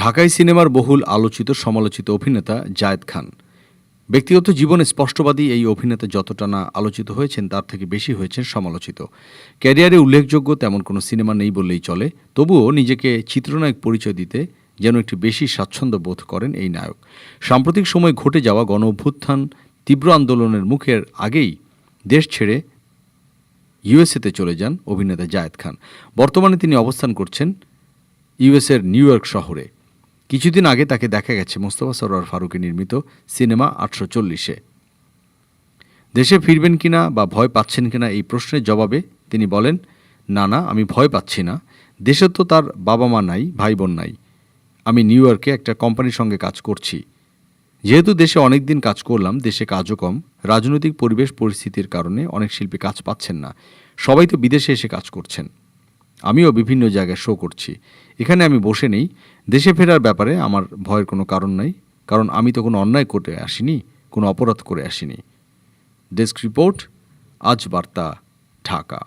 ঢাকাই সিনেমার বহুল আলোচিত সমালোচিত অভিনেতা জায়েদ খান। ব্যক্তিগত জীবনে স্পষ্টবাদী এই অভিনেতা যতটা না আলোচিত হয়েছেন, তার থেকে বেশি হয়েছেন সমালোচিত। ক্যারিয়ারে উল্লেখযোগ্য তেমন কোনো সিনেমা নেই বললেই চলে, তবুও নিজেকে চিত্রনায়ক পরিচয় দিতে যেন একটি বেশি স্বাচ্ছন্দ্য বোধ করেন এই নায়ক। সাম্প্রতিক সময় ঘটে যাওয়া গণ অভ্যুত্থান তীব্র আন্দোলনের মুখের আগেই দেশ ছেড়ে ইউএসএতে চলে যান অভিনেতা জায়েদ খান। বর্তমানে তিনি অবস্থান করছেন ইউএসের নিউ ইয়র্ক শহরে। কিছুদিন আগে তাকে দেখা গেছে মোস্তফা সরোয়ার ফারুকে নির্মিত সিনেমা আটশো চল্লিশে। দেশে ফিরবেন কিনা বা ভয় পাচ্ছেন কিনা এই প্রশ্নের জবাবে তিনি বলেন, না না, আমি ভয় পাচ্ছি না। দেশে তো তার বাবা মা নাই ভাই বোন নাই। আমি নিউ ইয়র্কে একটা কোম্পানির সঙ্গে কাজ করছি। যেহেতু দেশে অনেক দিন কাজ করলাম, দেশে কাজও কম, রাজনৈতিক পরিবেশ পরিস্থিতির কারণে অনেক শিল্পী কাজ পাচ্ছেন না। সবাই তো বিদেশে এসে কাজ করছেন। আমিও বিভিন্ন জায়গায় শো করছি। এখানে আমি বসে নেই। দেশে ফেরার ব্যাপারে আমার ভয়ের কোনো কারণ নাই। কারণ আমি তো কোনো অন্যায় করে আসিনি, কোনো অপরাধ করে আসিনি। ডেস্ক রিপোর্ট আজ বার্তা, ঢাকা।